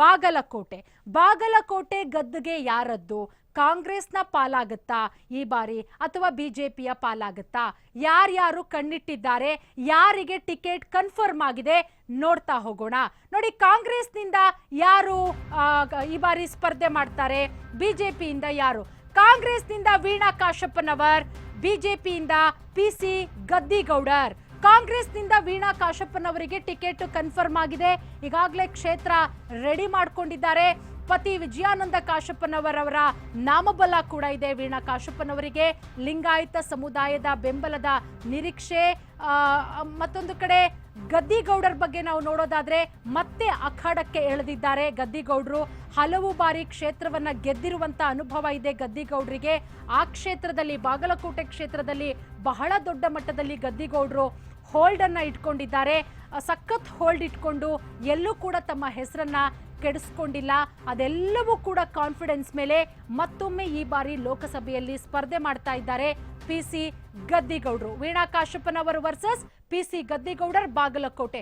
ಬಾಗಲಕೋಟೆ. ಬಾಗಲಕೋಟೆ ಗದ್ದುಗೆ ಯಾರದ್ದು? ಕಾಂಗ್ರೆಸ್ನ ಪಾಲಾಗುತ್ತಾ? ಈ ಬಾರಿ ಅಥವಾ ಬಿಜೆಪಿಯ ಪಾಲಾಗುತ್ತಾ? ಯಾರ್ಯಾರು ಕಣ್ಣಿಟ್ಟಿದ್ದಾರೆ? ಯಾರಿಗೆ ಟಿಕೆಟ್ ಕನ್ಫರ್ಮ್ ಆಗಿದೆ? ನೋಡ್ತಾ ಹೋಗೋಣ. ನೋಡಿ, ಕಾಂಗ್ರೆಸ್ನಿಂದ ಯಾರು ಈ ಬಾರಿ ಸ್ಪರ್ಧೆ ಮಾಡ್ತಾರೆ? ಬಿಜೆಪಿಯಿಂದ ಯಾರು? ಕಾಂಗ್ರೆಸ್ನಿಂದ ವೀಣಾ ಕಾಶಪ್ಪನವರ್, ಬಿಜೆಪಿಯಿಂದ ಪಿ ಸಿ ಗದ್ದಿಗೌಡರ್. ಕಾಂಗ್ರೆಸ್ನಿಂದ ವೀಣಾ ಕಾಶಪ್ಪನವರಿಗೆ ಟಿಕೆಟ್ ಕನ್ಫರ್ಮ್ ಆಗಿದೆ. ಈಗಾಗಲೇ ಕ್ಷೇತ್ರ ರೆಡಿ ಮಾಡ್ಕೊಂಡಿದ್ದಾರೆ. ಪತಿ ವಿಜಯಾನಂದ ಕಾಶಪ್ಪನವರವರ ನಾಮಬಲ ಕೂಡ ಇದೆ ವೀಣಾ ಕಾಶಪ್ಪನವರಿಗೆ. ಲಿಂಗಾಯತ ಸಮುದಾಯದ ಬೆಂಬಲದ ನಿರೀಕ್ಷೆ. ಮತ್ತೊಂದು ಕಡೆ ಗದ್ದಿಗೌಡರ ಬಗ್ಗೆ ನಾವು ನೋಡೋದಾದ್ರೆ ಮತ್ತೆ ಅಖಾಡಕ್ಕೆ ಎಳೆದಿದ್ದಾರೆ ಗದ್ದಿಗೌಡರು. ಹಲವು ಬಾರಿ ಕ್ಷೇತ್ರವನ್ನ ಗೆದ್ದಿರುವಂತ ಅನುಭವ ಇದೆ ಗದ್ದಿಗೌಡರಿಗೆ. ಆ ಕ್ಷೇತ್ರದಲ್ಲಿ ಬಾಗಲಕೋಟೆ ಕ್ಷೇತ್ರದಲ್ಲಿ ಬಹಳ ದೊಡ್ಡ ಮಟ್ಟದಲ್ಲಿ ಗದ್ದಿಗೌಡರು ಹೋಲ್ಡ್ ಅನ್ನ ಇಟ್ಕೊಂಡಿದ್ದಾರೆ. ಸಖತ್ ಹೋಲ್ಡ್ ಇಟ್ಕೊಂಡು ಎಲ್ಲೂ ಕೂಡ ತಮ್ಮ ಹೆಸರನ್ನ ಕೆಡಿಸ್ಕೊಂಡಿಲ್ಲ. ಅದೆಲ್ಲವೂ ಕೂಡ ಕಾನ್ಫಿಡೆನ್ಸ್ ಮೇಲೆ ಮತ್ತೊಮ್ಮೆ ಈ ಬಾರಿ ಲೋಕಸಭೆಯಲ್ಲಿ ಸ್ಪರ್ಧೆ ಮಾಡ್ತಾ ಇದ್ದಾರೆ ಪಿ ಸಿ ಗದ್ದಿಗೌಡರು. Veena ಕಾಶಪ್ಪನವರು versus P C Gaddigoudar Bagalkot.